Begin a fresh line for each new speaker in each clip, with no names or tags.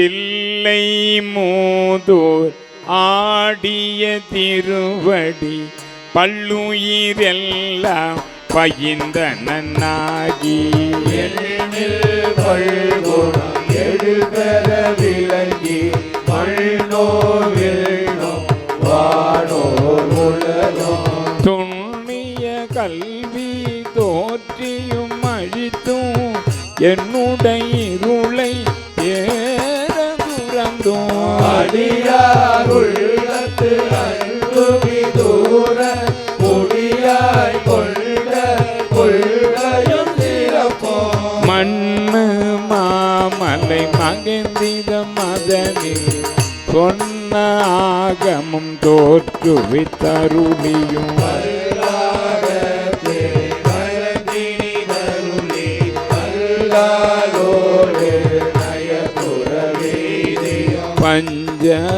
தில்லை மூதூர் ஆடிய திருவடி பல்லுயிரெல்லாம் பயிந்த நன்னாகி
எழுபெற விளங்கி
துண்ணிய கல்வி தோற்றியும் அழித்தும் என்னுடைய மாமலை மகிழ்ந்திட மதனில் சொன்ன ஆகமும் தோற்றுவித்தருளியும்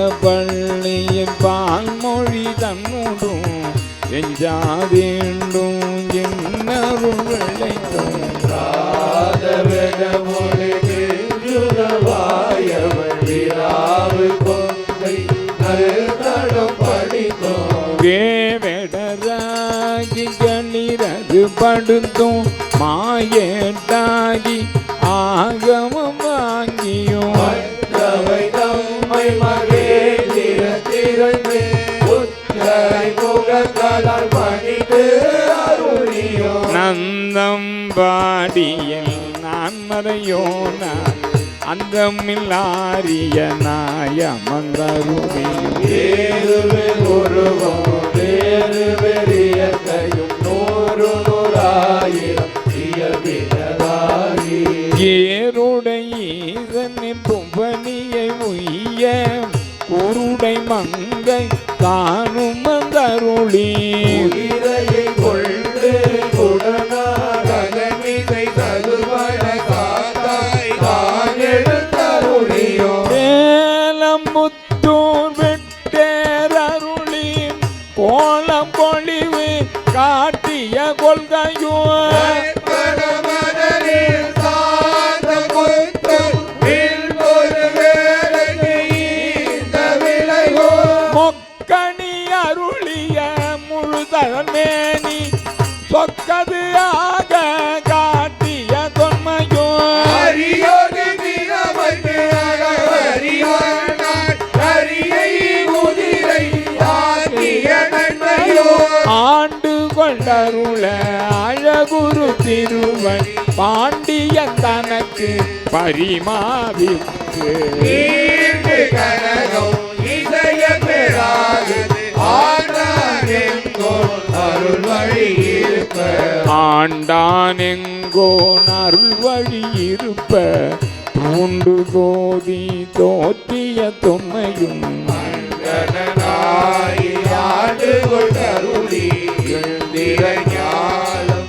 பஞ்சபள்ளியின் பால்மொழி தன்னுடும் எஞ்சாதேண்டும் என்னருள் விளைத்தும்
ராதவனமொழி திருவாயவள் படித்தோம்
படுத்தும் மாயேட்டாகி ஆகமம் வாங்கியும்.
மற்றவை தம்மை மகேந்திர திரண்டு புத்தரை முகங்களால்
நந்தம் பாடியல் நான் மறையோனா அந்தமில்லாரிய நாயமந்தருமையும்
வேறுவே உருவம் வேறு வெறியத்தையும் நூறு நூறாயிரம் இயல்பினதாகி
ஏருடைய ஈசனின் புவனியை உய்ய குருடை மங்கை தானும் அந்தருளி. முழுதன்மேனி சொக்கது ஆக காட்டிய தொன்மையோ.
அரியோடு அகவரியோனான் அரியை முதிரை ஆக்கிய நன்மையோ.
ஆண்டு கொண்டருள அழகுரு திருவன் பாண்டியன் தனக்கு பரிமாவிற்கு
நீண்டு அருள் வழி இருப்ப.
ஆண்டான் எங்கோ அருள் வழி இருப்ப. தூண்டு கோதி தோற்றிய தொன்மையும்
ஆண்டு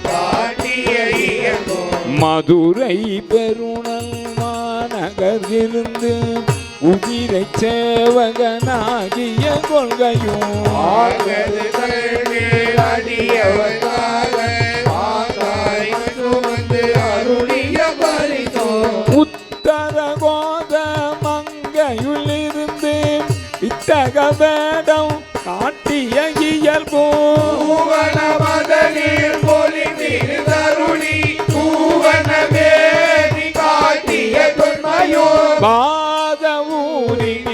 காட்டிய இயங்கோ.
மதுரை பெருணல் மாநகரிலிருந்து உதிரை சேவகனாகிய கொள்கையும்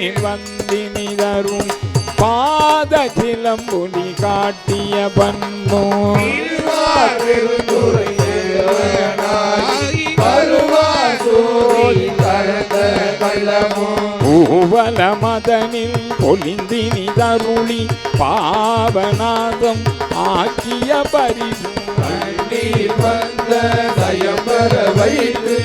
ஊரினில் வந்தினி தரும் பாத சிலம்புலி காட்டிய பன்னோ பூவல மதனில் பொலிந்தினி தருளி பாவநாதம் ஆக்கிய பரிசு.
வைத்து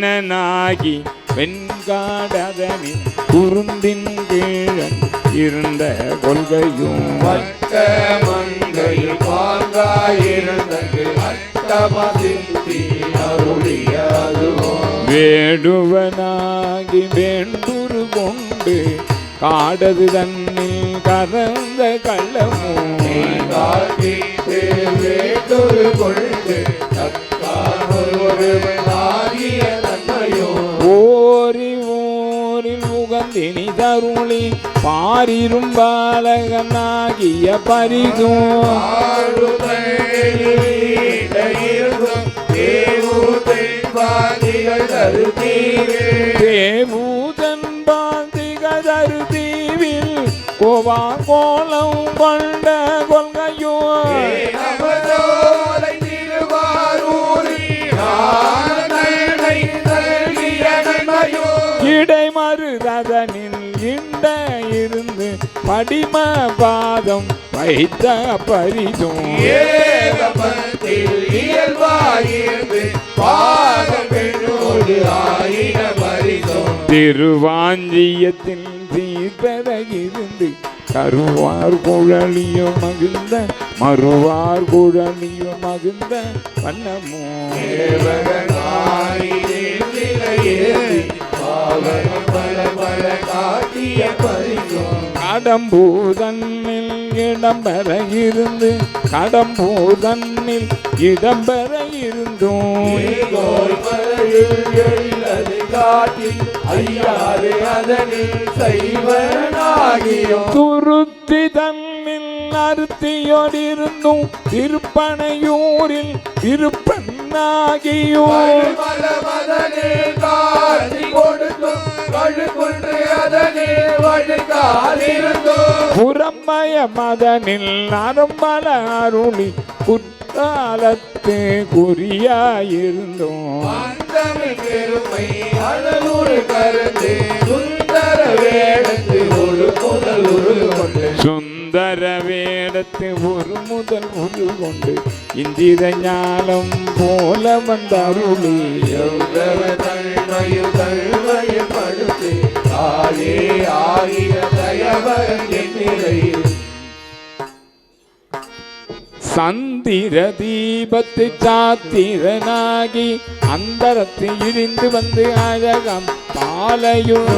விருந்தினாகி வெண்காடதனில் குருந்தின் கீழன் இருந்த கொள்கையும்
வட்ட மங்கையில் பாங்காயிருந்தது. அட்டமசிந்தி அருளிய அதுவோ
வேடுவனாகி வேண்டுரு கொண்டு காடது தன்னில் கறந்த கள்ளமோ
காட்டிட்டு வேட்டொரு கொண்டு
பாரிரும் பாலகனாகிய பரிதும் தேவூதன் பாந்திகதரு தீவில் கோவா கோலம் கொண்ட கொள்கையோ. இடை மறுதனில் இண்ட இருந்து படிம பாதம் வைத்த பரிதும். திருவாஞ்சியத்தில் தீர்ப்பெற இருந்து கருவார் குழலியும் மகிழ்ந்த மறுவார் குழலியும் மகிழ்ந்த வண்ணமோ. கடம்பூதன்னில் இடம்பெற இருந்து கடம்பூதன்னில் இடம்பெற இருந்தோம். துருத்தி தன்னில் அறுத்தியோடிருந்தும் திருப்பனையூரில் திருப்பன் மகனாகியும் புறம்பய மதனில் அரும்பல அருளி குற்றாலத்து குறியாயிருந்தோம்.
சுந்தர வேடத்து சுந்தர வே உரு
ஒரு முதல் ஒரு கொண்டு இந்திர ஞானம் போல வந்த அருளி.
படுத்து ஆகிய தயவன்
சந்திர தீபத்து சாத்திரனாகி அந்தரத்து இழிந்து வந்து அழகம் பாலையும்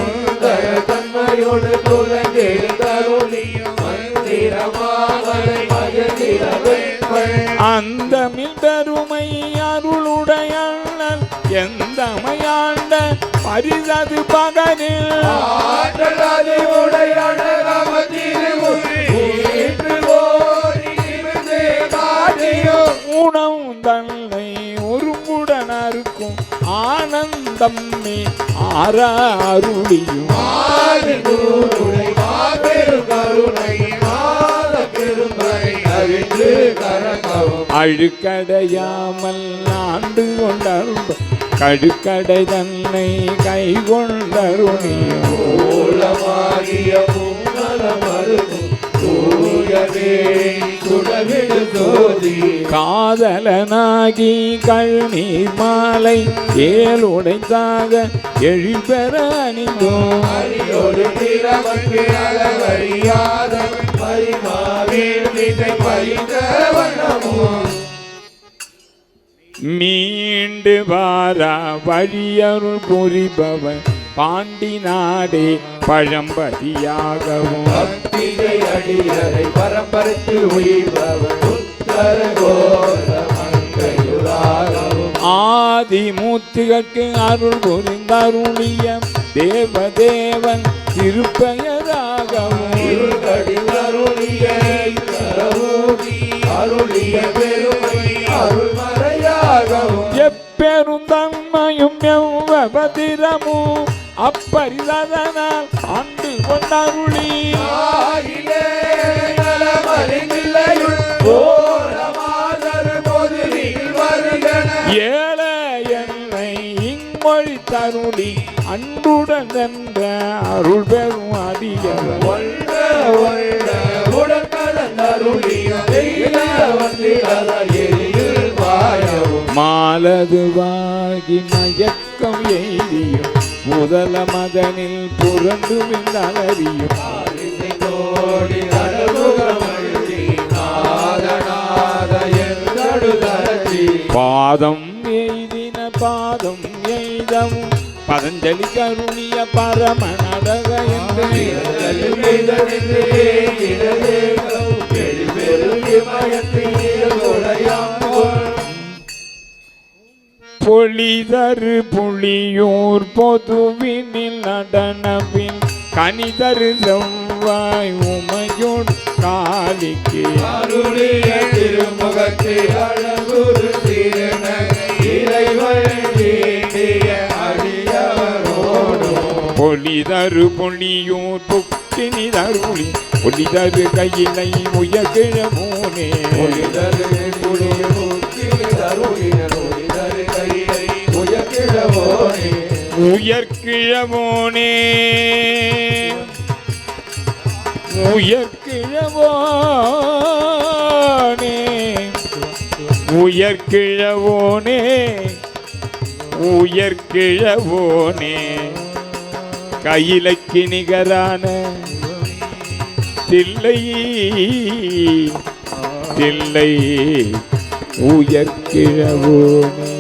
தன்மையோடு துலங்கெழுந்தருளியும் அந்த வெண்பள்
அருளுடைய எந்த அருளுடையண்ணன் எந்தமையாண்ட பரிசது பகனில்
ஆற்றல் அதிவுடைய
உணவு தன்னை அறுக்கும் ஆனந்தம் நீ ஆறாருளியும்
கருணை.
அழுக்கடையாமல் ஆண்டு கொண்டருள் கடுக்கடை தன்னை கை
சோதி
காதலனாகி கழுநீர் மாலை ஏழுடைத்தாக எழில்பெற அணிந்தோம். மீண்டு வாரா வழியருள் புரிபவன் பாண்டி நாடே பழம்பதியாகவும்.
பக்தியை அடியரை பரம்பரைத்து உயிர்பவன் உத்தர கோர மங்கையுராகவும்
ஆதி மூர்த்திகற்கு அருள் புரிந்தருளிய தேவதேவன் திருப்பெயராகவும்.
அருள்மறையாகவும்
எப்பெரும் தன்மையும் எவ்வபதிரமும் அப்பரிதனால் ஆண்டு கொண்டருளி ஏழ என்னை இம்மொழி தருளி அன்புடன் என்ற அருள் பெறும் அடியவன்
ஒன்ற ஒன்ற
மாலதுவாகி மயக்கம் எய்தியும் முதல மதனில்
நாதநாத எந்தடுதரச்சி
பாதம் எய்தின பாதம் எய்தவும் பதஞ்சலி கருணிய பரம நடக என்று பொழிதரு புலியூர் பொதுவினில் நடனவில் கனிதரு செவ்வாய் உமையோடு காலிக்கு.
அருளிய திருமுகத்தை அழகுரு திருநகை இறைவன் வேண்டிய அடியவரோடும்
பொலிதரு பொழியூர் புக்கினி தருளி பொலிதரு கையிலை உயர்கிழ மூனே. உயர்கிழவோனே உயர்கிழவோனே உயர்கிழவோனே உயர்கிழவோனே கையிலைக்கு நிகரான தில்லை. தில்லை. உயர்கிழவோனே